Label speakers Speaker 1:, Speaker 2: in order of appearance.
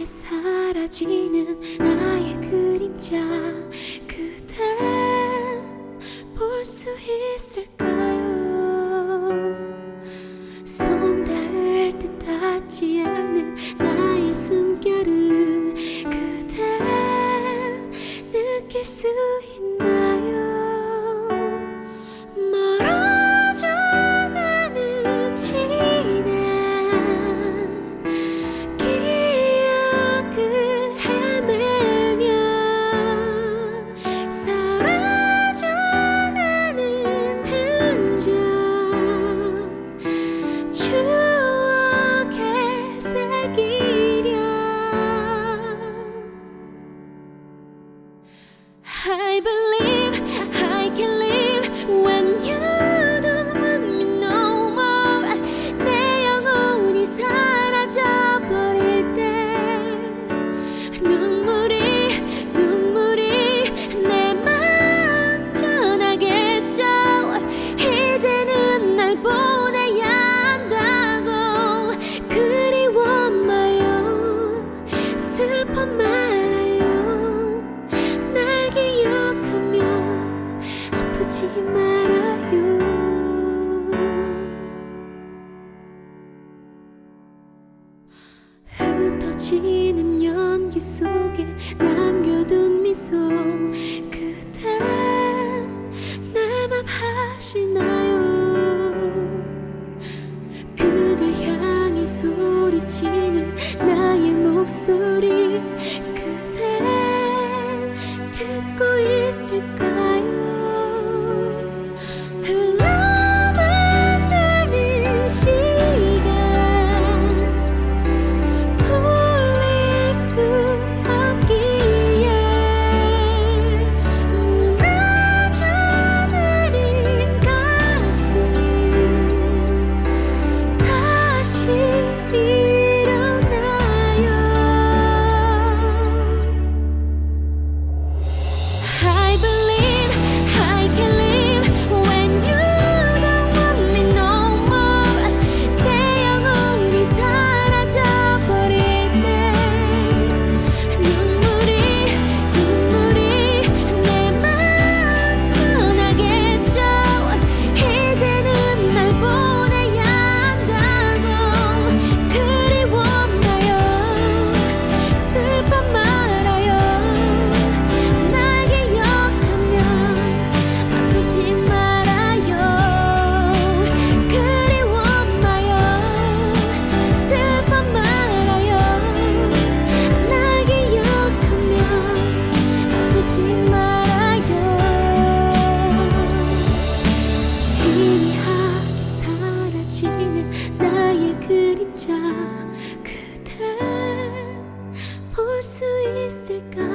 Speaker 1: 속에 사라지는 나의 그림자. 그댄 볼 수 있을까요? 손 닿을 듯 닿지 않는 나의 숨결을 그댄 느낄 수 있을까요 aquí. 지는 연기 속에 남겨둔 미소 그대 내맘 하시나요? 그댈 향해 소리치는 나의 목소리. 있을까? 있을까?